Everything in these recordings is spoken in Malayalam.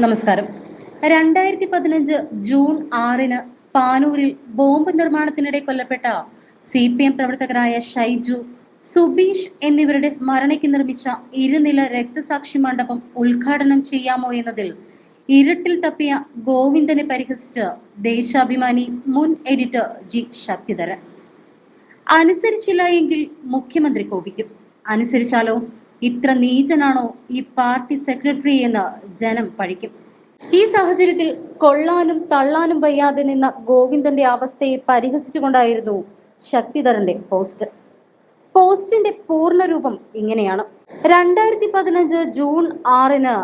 നമസ്കാരം. രണ്ടായിരത്തി പതിനഞ്ച് ജൂൺ ആറിന് പാനൂരിൽ ബോംബ് നിർമ്മാണത്തിനിടെ കൊല്ലപ്പെട്ട സി പി എം പ്രവർത്തകരായ ഷൈജു സുബീഷ് എന്നിവരുടെ സ്മരണയ്ക്ക് നിർമ്മിച്ച ഇരുനില രക്തസാക്ഷി മണ്ഡപം ഉദ്ഘാടനം ചെയ്യാമോ എന്നതിൽ ഇരുട്ടിൽ തപ്പിയ ഗോവിന്ദനെ പരിഹസിച്ച് ദേശാഭിമാനി മുൻ എഡിറ്റർ ജി ശക്തിധരൻ. അനുസരിച്ചില്ല എങ്കിൽ മുഖ്യമന്ത്രി കോപിക്കും. അനുസരിച്ചാലോ? ഇത്ര നീചനാണോ ഈ പാർട്ടി സെക്രട്ടറി എന്ന് ജനം പഴിക്കും? ഈ സാഹചര്യത്തിൽ കൊള്ളാനും തള്ളാനും വയ്യാതെ നിന്ന ഗോവിന്ദന്റെ അവസ്ഥയെ പരിഹസിച്ചുകൊണ്ടായിരുന്നു ശക്തിധരന്റെ പോസ്റ്റ്. പോസ്റ്റിന്റെ പൂർണരൂപം ഇങ്ങനെയാണ്. രണ്ടായിരത്തി പതിനഞ്ച് ജൂൺ ആറിന്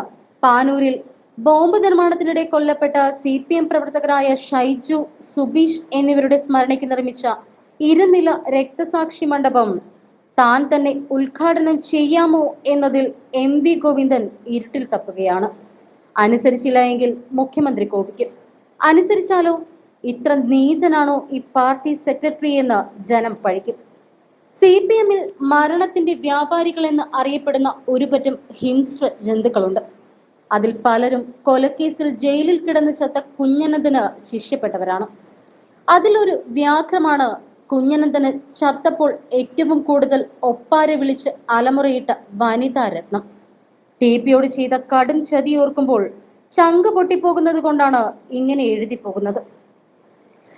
പാനൂരിൽ ബോംബ് നിർമ്മാണത്തിനിടെ കൊല്ലപ്പെട്ട സി പി എം പ്രവർത്തകരായ ഷൈജു സുബീഷ് എന്നിവരുടെ സ്മരണയ്ക്ക് നിർമ്മിച്ച ഇരുനില രക്തസാക്ഷി മണ്ഡപം താൻ തന്നെ ഉദ്ഘാടനം ചെയ്യാമോ എന്നതിൽ എം വി ഗോവിന്ദൻ ഇരുട്ടിൽ തപ്പുകയാണ്. അനുസരിച്ചില്ല എങ്കിൽ മുഖ്യമന്ത്രി കോപിക്കും. അനുസരിച്ചാലോ? ഇത്ര നീചനാണോ ഈ പാർട്ടി സെക്രട്ടറി എന്ന് ജനം പഴിക്കും. സി പി എമ്മിൽ മരണത്തിന്റെ വ്യാപാരികൾ എന്ന് അറിയപ്പെടുന്ന ഒരുപറ്റം ഹിംസ്ര ജന്തുക്കളുണ്ട്. അതിൽ പലരും കൊലക്കേസിൽ ജയിലിൽ കിടന്ന് ചത്ത കുഞ്ഞനതിന് ശിഷ്യപ്പെട്ടവരാണ് അതിലൊരു വ്യാഘ്രമാണ് കുഞ്ഞനന്ദന് ചത്തപ്പോൾ ഏറ്റവും കൂടുതൽ ഒപ്പാരെ വിളിച്ച് അലമുറയിട്ട വനിതാ രത്നം ടി പിയോട് ചെയ്ത കടും ചതി ഓർക്കുമ്പോൾ ചങ്ക് പൊട്ടിപ്പോകുന്നത് കൊണ്ടാണ് ഇങ്ങനെ എഴുതി പോകുന്നത്.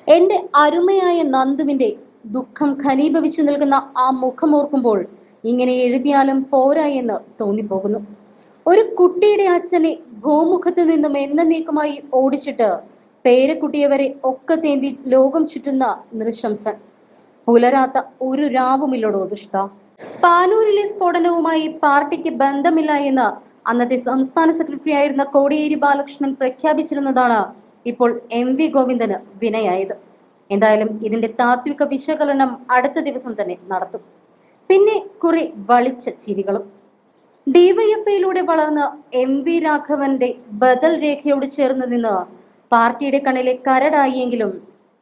എന്റെ അരുമയായ നന്ദുവിന്റെ ദുഃഖം ഖനീഭവിച്ചു നിൽക്കുന്ന ആ മുഖം ഓർക്കുമ്പോൾ ഇങ്ങനെ എഴുതിയാലും പോരാ എന്ന് തോന്നിപ്പോകുന്നു. ഒരു കുട്ടിയുടെ അച്ഛനെ ഭൂമുഖത്ത് നിന്നും എന്ന എന്നേക്കുമായി ഓടിച്ചിട്ട് പേരക്കുട്ടിയെ വരെ ഒക്കെ തേന്തി ലോകം ചുറ്റുന്ന നൃശംസൻ. പുലരാത്ത ഒരു രാവുമില്ലടോ ദുഷ്ട. പാനൂരിലെ സ്ഫോടനവുമായി പാർട്ടിക്ക് ബന്ധമില്ല എന്ന് അന്നത്തെ സംസ്ഥാന സെക്രട്ടറി ആയിരുന്ന കോടിയേരി ബാലകൃഷ്ണൻ പ്രഖ്യാപിച്ചിരുന്നതാണ് ഇപ്പോൾ എം വി ഗോവിന്ദന് വിനയായത്. എന്തായാലും ഇതിന്റെ താത്വിക വിശകലനം അടുത്ത ദിവസം തന്നെ നടത്തും. പിന്നെ കുറെ വളിച്ച ചിരികളും. ഡിവൈഎഫ്ഐയിലൂടെ വളർന്ന എം വി രാഘവന്റെ ബദൽ രേഖയോട് ചേർന്ന് നിന്ന് പാർട്ടിയുടെ കണ്ണിലെ കരടായിയെങ്കിലും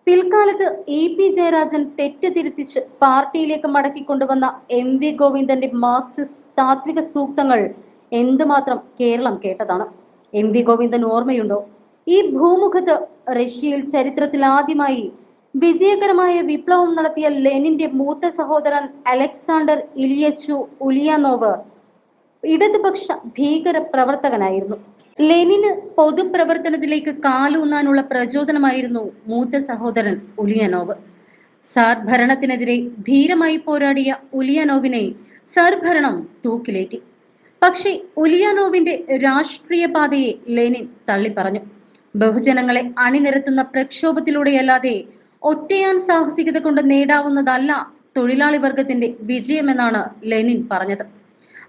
പിൽക്കാലത്ത് ഇ പി ജയരാജൻ തെറ്റ് തിരുത്തിച്ച് പാർട്ടിയിലേക്ക് മടക്കിക്കൊണ്ടുവന്ന എം വി ഗോവിന്ദന്റെ മാർക്സിസ്റ്റ് താത്വിക സൂക്തങ്ങൾ എന്തുമാത്രം കേരളം കേട്ടതാണ്? എം വി ഗോവിന്ദൻ ഓർമ്മയുണ്ടോ? ഈ ഭൂമുഖത്ത് റഷ്യയിൽ ചരിത്രത്തിൽ ആദ്യമായി വിജയകരമായ വിപ്ലവം നടത്തിയ ലെനിന്റെ മൂത്ത സഹോദരൻ അലക്സാണ്ടർ ഇലിയച്ചു ഉലിയാനോവ് ഇടതുപക്ഷ ഭീകര പ്രവർത്തകനായിരുന്നു ലെനിന് പൊതുപ്രവർത്തനത്തിലേക്ക് കാലൂന്നാനുള്ള പ്രചോദനമായിരുന്നു മൂത്ത സഹോദരൻ ഉലിയനോവ്. സാർ ഭരണത്തിനെതിരെ ധീരമായി പോരാടിയ ഉലിയനോവിനെ സാർ ഭരണം തൂക്കിലേറ്റി. പക്ഷേ ഉലിയാനോവിന്റെ രാഷ്ട്രീയ പാതയെ ലെനിൻ തള്ളിപ്പറഞ്ഞു. ബഹുജനങ്ങളെ അണിനിരത്തുന്ന പ്രക്ഷോഭത്തിലൂടെയല്ലാതെ ഒറ്റയാൻ സാഹസികത കൊണ്ട് നേടാവുന്നതല്ല തൊഴിലാളി വർഗത്തിന്റെ വിജയമെന്നാണ് ലെനിൻ പറഞ്ഞത്.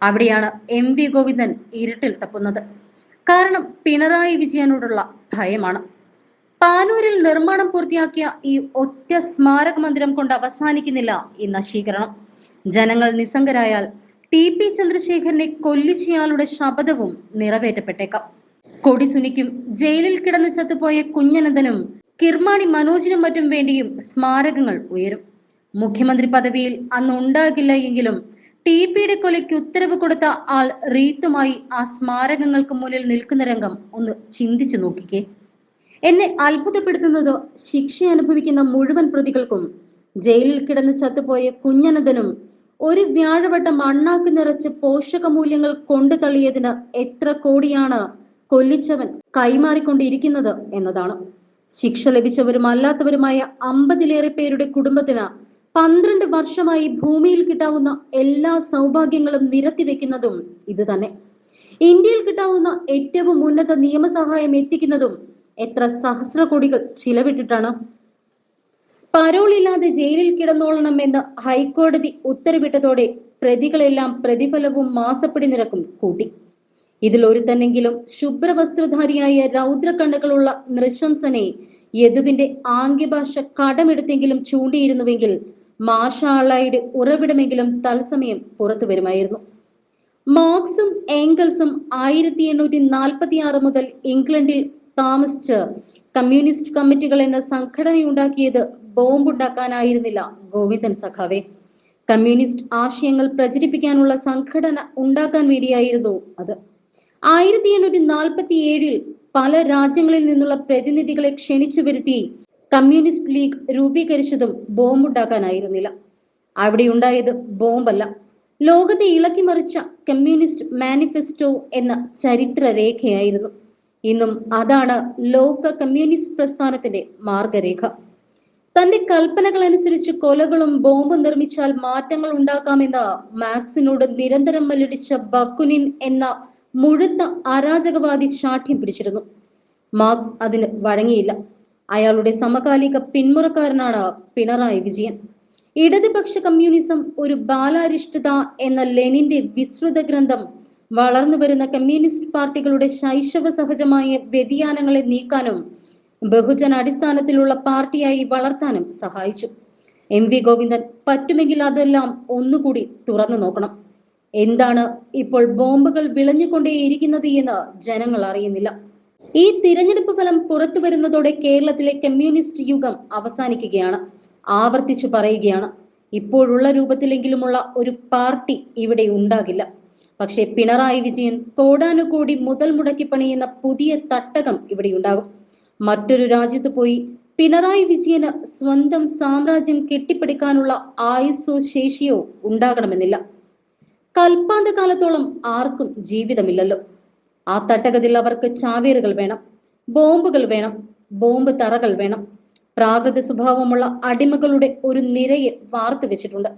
അവിടെയാണ് എം വി ഗോവിന്ദൻ ഇരുട്ടിൽ തപ്പുന്നത്. കാരണം പിണറായി വിജയനോടുള്ള ഭയമാണ്. പാനൂരിൽ നിർമ്മാണം പൂർത്തിയാക്കിയ ഈ ഒറ്റ സ്മാരക മന്ദിരം കൊണ്ട് അവസാനിക്കുന്നില്ല ഈ നശീകരണം. ജനങ്ങൾ നിസ്സംഗരായാൽ ടി പി ചന്ദ്രശേഖരനെ കൊല്ലിച്ചയാളുടെ ശപഥവും നിറവേറ്റപ്പെട്ടേക്കാം. കൊടിസുനിക്കും ജയിലിൽ കിടന്ന് ചത്തുപോയ കുഞ്ഞനന്ദനും കിർമാണി മനോജിനും മറ്റും വേണ്ടിയും സ്മാരകങ്ങൾ ഉയരും. മുഖ്യമന്ത്രി പദവിയിൽ അന്ന് ഉണ്ടാകില്ല എങ്കിലും ടി പിയുടെ കൊലയ്ക്ക് ഉത്തരവ് കൊടുത്ത ആൾ റീത്തുമായി ആ സ്മാരകങ്ങൾക്ക് മുന്നിൽ നിൽക്കുന്ന രംഗം ഒന്ന് ചിന്തിച്ചു നോക്കിക്കേ. എന്നെ അത്ഭുതപ്പെടുത്തുന്നത് ശിക്ഷ അനുഭവിക്കുന്ന മുഴുവൻ പ്രതികൾക്കും ജയിലിൽ കിടന്ന് ചത്തുപോയ കുഞ്ഞനന്ദനും ഒരു വ്യാഴവട്ടം മണ്ണാക്കി നിറച്ച് പോഷകമൂല്യങ്ങൾ കൊണ്ടു തള്ളിയതിന് എത്ര കോടിയാണ് കൊല്ലിച്ചവൻ കൈമാറിക്കൊണ്ടിരിക്കുന്നത് എന്നതാണ്. ശിക്ഷ ലഭിച്ചവരും അല്ലാത്തവരുമായ അമ്പതിലേറെ പേരുടെ കുടുംബത്തിന് പന്ത്രണ്ട് വർഷമായി ഭൂമിയിൽ കിട്ടാവുന്ന എല്ലാ സൗഭാഗ്യങ്ങളും നിരത്തി നിരത്തിവെക്കുന്നതും ഇത് തന്നെ. ഇന്ത്യയിൽ കിട്ടാവുന്ന ഏറ്റവും ഉന്നത നിയമസഹായം എത്തിക്കുന്നതും എത്ര സഹസ്ര കോടികൾ ചിലവിട്ടിട്ടാണ്. പരോളില്ലാതെ ജയിലിൽ കിടന്നോളണം എന്ന് ഹൈക്കോടതി ഉത്തരവിട്ടതോടെ പ്രതികളെല്ലാം പ്രതിഫലവും മാസപ്പടി നിരക്കും കൂട്ടി. ഇതിൽ ഒരുത്തനെങ്കിലും ശുഭ്രവസ്ത്രധാരിയായ രൗദ്രകണ്ണുകളുള്ള നൃശംസനെ യദുവിന്റെ ആംഗ്യഭാഷ കടമെടുത്തെങ്കിലും ചൂണ്ടിയിരുന്നുവെങ്കിൽ മാഷാളയുടെ ഉറവിടമെങ്കിലും തത്സമയം പുറത്തു വരുമായിരുന്നു. മാർക്സും ഏംഗൽസും ആയിരത്തി എണ്ണൂറ്റി നാൽപ്പത്തി ആറ് മുതൽ ഇംഗ്ലണ്ടിൽ താമസിച്ച് കമ്മ്യൂണിസ്റ്റ് കമ്മിറ്റികൾ എന്ന സംഘടനയുണ്ടാക്കിയത് ബോംബുണ്ടാക്കാനായിരുന്നില്ല ഗോവിന്ദൻ സഖാവെ. കമ്മ്യൂണിസ്റ്റ് ആശയങ്ങൾ പ്രചരിപ്പിക്കാനുള്ള സംഘടന ഉണ്ടാക്കാൻ വേണ്ടിയായിരുന്നു അത്. ആയിരത്തി എണ്ണൂറ്റി നാൽപ്പത്തി ഏഴിൽ പല രാജ്യങ്ങളിൽ നിന്നുള്ള പ്രതിനിധികളെ ക്ഷണിച്ചു വരുത്തി കമ്മ്യൂണിസ്റ്റ് ലീഗ് രൂപീകരിച്ചതും ബോംബുണ്ടാക്കാനായിരുന്നില്ല. അവിടെ ഉണ്ടായത് ബോംബല്ല. ലോകത്തെ ഇളക്കി മറിച്ച കമ്മ്യൂണിസ്റ്റ് മാനിഫെസ്റ്റോ എന്ന ചരിത്രരേഖയായിരുന്നു. ഇന്നും അതാണ് ലോക കമ്മ്യൂണിസ്റ്റ് പ്രസ്ഥാനത്തിന്റെ മാർഗരേഖ. തന്റെ കൽപ്പനകൾ അനുസരിച്ച് കൊലകളും ബോംബും നിർമ്മിച്ചാൽ മാറ്റങ്ങൾ ഉണ്ടാക്കാമെന്ന മാക്സിനോട് നിരന്തരം മല്ലടിച്ച ബക്കുനിൻ എന്ന മുഴുത്ത അരാജകവാദി ശാഠ്യം പിടിച്ചിരുന്നു. മാർക്സ് അതിന് വഴങ്ങിയില്ല. അയാളുടെ സമകാലിക പിന്മുറക്കാരനാണ് പിണറായി വിജയൻ. ഇടതുപക്ഷ കമ്മ്യൂണിസം ഒരു ബാലാരിഷ്ടത എന്ന ലെനിന്റെ വിസ്തൃത ഗ്രന്ഥം വളർന്നു വരുന്ന കമ്മ്യൂണിസ്റ്റ് പാർട്ടികളുടെ ശൈശവ സഹജമായ വ്യതിയാനങ്ങളെ നീക്കാനും ബഹുജന അടിസ്ഥാനത്തിലുള്ള പാർട്ടിയായി വളർത്താനും സഹായിച്ചു. എം വി ഗോവിന്ദൻ പറ്റുമെങ്കിൽ അതെല്ലാം ഒന്നുകൂടി തുറന്നു നോക്കണം. എന്താണ് ഇപ്പോൾ ബോംബുകൾ വിളഞ്ഞുകൊണ്ടേയിരിക്കുന്നത് എന്ന് ജനങ്ങൾ അറിയുന്നില്ല. ഈ തിരഞ്ഞെടുപ്പ് ഫലം പുറത്തു വരുന്നതോടെ കേരളത്തിലെ കമ്മ്യൂണിസ്റ്റ് യുഗം അവസാനിക്കുകയാണ്. ആവർത്തിച്ചു പറയുകയാണ്. ഇപ്പോഴുള്ള രൂപത്തിലെങ്കിലുമുള്ള ഒരു പാർട്ടി ഇവിടെ ഉണ്ടാകില്ല. പക്ഷേ പിണറായി വിജയൻ കോടാനുകോടി മുതൽ മുടക്കി പണിയുന്ന പുതിയ തട്ടകം ഇവിടെ ഉണ്ടാകും. മറ്റൊരു രാജ്യത്ത് പോയി പിണറായി വിജയന് സ്വന്തം സാമ്രാജ്യം കെട്ടിപ്പടുക്കാനുള്ള ആയുസ്സോ ശേഷിയോ ഉണ്ടാകണമെന്നില്ല. കൽപ്പാന്ത കാലത്തോളം ആർക്കും ജീവിതമില്ലല്ലോ. ആ തട്ടകത്തിൽ അവർക്ക് ചാവേറുകൾ വേണം ബോംബുകൾ വേണം ബോംബ് തറകൾ വേണം. പ്രാകൃത സ്വഭാവമുള്ള അടിമകളുടെ ഒരു നിരയെ വാർത്തു വെച്ചിട്ടുണ്ട്.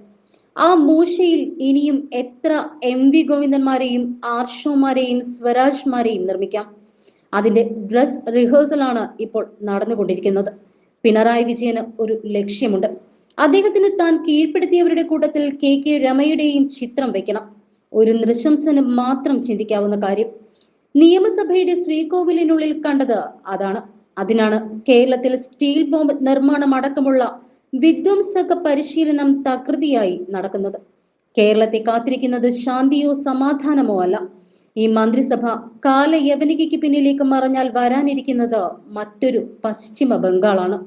ആ മൂശയിൽ ഇനിയും എത്ര എം വി ഗോവിന്ദന്മാരെയും ആർഷോമാരെയും സ്വരാജ്മാരെയും നിർമ്മിക്കാം? അതിന്റെ ഡ്രസ് റിഹേഴ്സൽ ആണ് ഇപ്പോൾ നടന്നുകൊണ്ടിരിക്കുന്നത്. പിണറായി വിജയന് ഒരു ലക്ഷ്യമുണ്ട്. അദ്ദേഹത്തിന് താൻ കീഴ്പ്പെടുത്തിയവരുടെ കൂട്ടത്തിൽ കെ കെ രമയുടെയും ചിത്രം വെക്കണം. ഒരു നൃശംസന് മാത്രം ചിന്തിക്കാവുന്ന കാര്യം നിയമസഭയുടെ ശ്രീകോവിലിനുള്ളിൽ കണ്ടത് അതാണ്. അതിനാണ് കേരളത്തിൽ സ്റ്റീൽ ബോംബ് നിർമ്മാണം അടക്കമുള്ള വിധ്വംസക പരിശീലനം തകൃതിയായി നടക്കുന്നത്. കേരളത്തെ കാത്തിരിക്കുന്നത് ശാന്തിയോ സമാധാനമോ അല്ല. ഈ മന്ത്രിസഭ കാലയവനികയ്ക്ക് പിന്നിലേക്ക് മറഞ്ഞാൽ വരാനിരിക്കുന്നത് മറ്റൊരു പശ്ചിമ ബംഗാളാണ്